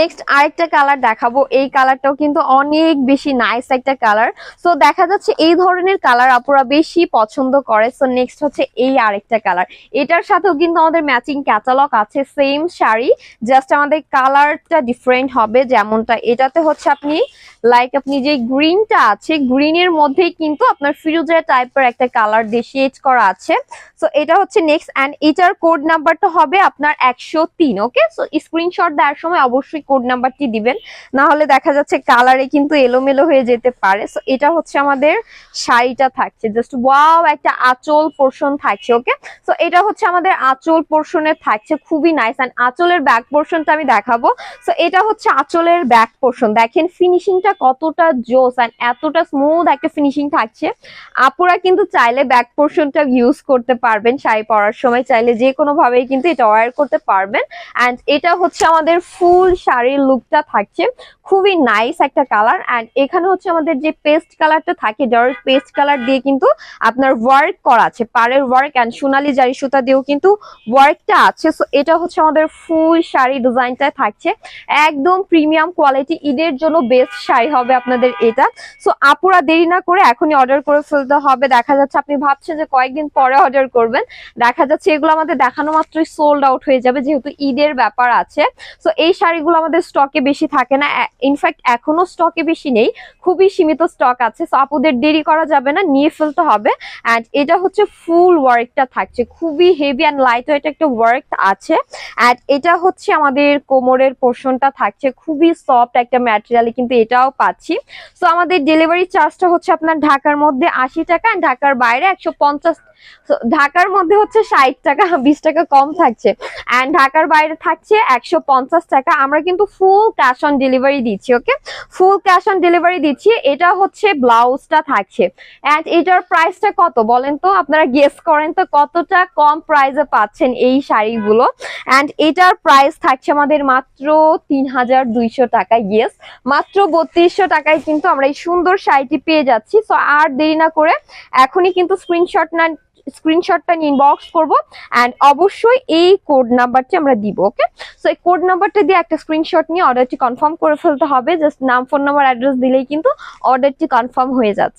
Next আরেকটা colour দেখাবো। এই কালারটাও কিন্তু অনেক বেশি নাইস একটা কালার সো দেখা যাচ্ছে এই ধরনের কালার আপুরা বেশি পছন্দ করে। সো নেক্সট হচ্ছে এই আরেকটা কালার এটার সাথেও কিন্তু আমাদের ম্যাচিং ক্যাটালগ আছে সেম শাড়ি। জাস্ট আমাদের কালারটা ডিফারেন্ট হবে যেমনটা। এটাতে হচ্ছে আপনি লাইক আপনি যে গ্রিনটা আছে গ্রিনের মধ্যেই কিন্তু আপনার ফিরোজা টাইপের একটা কালার দিয়ে করা আছে। সো এটা হচ্ছে নেক্সট অ্যান্ড এটার কোড নাম্বারটা হবে আপনার একশো তিন ওকে সো স্ক্রিনশট দেওয়ার সময় অবশ্যই কোড নাম্বারটি দিবেন। না হলে দেখা যাচ্ছে কালারে কিন্তু এলোমেলো হয়ে যেতে পারে। সো এটা হচ্ছে আমাদের শাড়িটা থাকছে। জাস্ট ওয়াও একটা আঁচল পোর্শন থাকছে ওকে সো এটা হচ্ছে আমাদের আঁচল পোর্শনের থাকছে। খুবই নাইস অ্যান্ড আঁচলের ব্যাক পোর্শনটা আমি দেখাবো। সো এটা হচ্ছে আঁচলের ব্যাক পোর্শন দেখেন ফিনিশিংটা কতটা জোস অ্যান্ড এতটা স্মুথ একটা ফিনিশিং থাকছে। আপুরা কিন্তু চাইলে ব্যাক পোর্শনটা ইউজ করতে পারবেন শাড়ি পরার সময়। চাইলে যে কোনো ভাবেই কিন্তু এটা ওয়্যার করতে পারবেন। অ্যান্ড এটা হচ্ছে আমাদের ফুল শাড়ির লুকটা থাকছে। খুবই নাইস একটা কালার অ্যান্ড এখানে হচ্ছে আমাদের যে পেস্ট কালারটা থাকে ডার্ক পেস্ট কালার দিয়ে কিন্তু আপনার ওয়ার্ক করা আছে, পাড়ের ওয়ার্ক অ্যান্ড সোনালি জারি সুতা দিয়েও কিন্তু ওয়ার্কটা আছে। সো এটা হচ্ছে আমাদের ফুল শাড়ি ডিজাইনটা থাকছে। একদম প্রিমিয়াম কোয়ালিটি ঈদের জন্য বেস্ট শাড়ি হবে আপনাদের এটা। সো আপুরা দেরি না করে এখনই অর্ডার করে ফেলতে হবে। দেখা যাচ্ছে আপনি ভাবছেন যে কয়েকদিন পরে অর্ডার করবেন। দেখা যাচ্ছে এগুলো আমাদের দেখানো মাত্রই সোল্ড আউট হয়ে যাবে, যেহেতু ঈদের ব্যাপার আছে। সো এই শাড়িগুলো আমাদের স্টকে বেশি থাকে না। ইনফ্যাক্ট এখনও স্টকে বেশি নেই। খুবই সীমিত স্টক আছে। সো আপুদের দেরি করা যাবে না, নিয়ে ফেলতে হবে। অ্যান্ড এটা হচ্ছে ফুল ওয়ার্কটা থাকছে। খুবই হেভি অ্যান্ড লাইট ওয়েট একটা ওয়ার্ক আছে। অ্যান্ড এটা হচ্ছে আমাদের কোমরের পোর্শনটা থাকছে। খুবই সফট একটা ম্যাটেরিয়ালে কিন্তু এটাও পাচ্ছি। সো আমাদের ডেলিভারি চার্জটা হচ্ছে আপনার ঢাকার মধ্যে আশি টাকা ঢাকার বাইরে একশো পঞ্চাশ ঢাকার মধ্যে হচ্ছে ষাট টাকা, বিশ টাকা কম থাকছে। অ্যান্ড ঢাকার বাইরে থাকছে একশো পঞ্চাশ টাকা। আমরা কিন্তু ফুল ক্যাশ অন ডেলিভারি দিচ্ছি okay full cash on delivery দিচ্ছি, এটা হচ্ছে ব্লাউজটা থাকছে। অ্যান্ড এটার প্রাইসটা কত বলেন তো? আপনারা গেস করেন তো কতটা কম প্রাইসে পাচ্ছেন এই শাড়িগুলো? অ্যান্ড এটার প্রাইস থাকছে আমাদের মাত্র তিন হাজার দুইশো টাকা ইয়েস মাত্র বত্রিশশো টাকায় কিন্তু আমরা এই সুন্দর শাড়িটি পেয়ে যাচ্ছি। সো আর দেরি না করে এখনই কিন্তু স্ক্রিনশট না স্ক্রিনশটটা ইনবক্স করব অ্যান্ড অবশ্যই এই কোড নাম্বারটি আমরা দিব ওকে সো এই কোড নাম্বারটা দিয়ে একটা স্ক্রিনশট নিয়ে অর্ডারটি কনফার্ম করে ফেলতে হবে জাস্ট নাম ফোন নাম্বার অ্যাড্রেস দিলেই কিন্তু অর্ডারটি কনফার্ম হয়ে যাচ্ছে।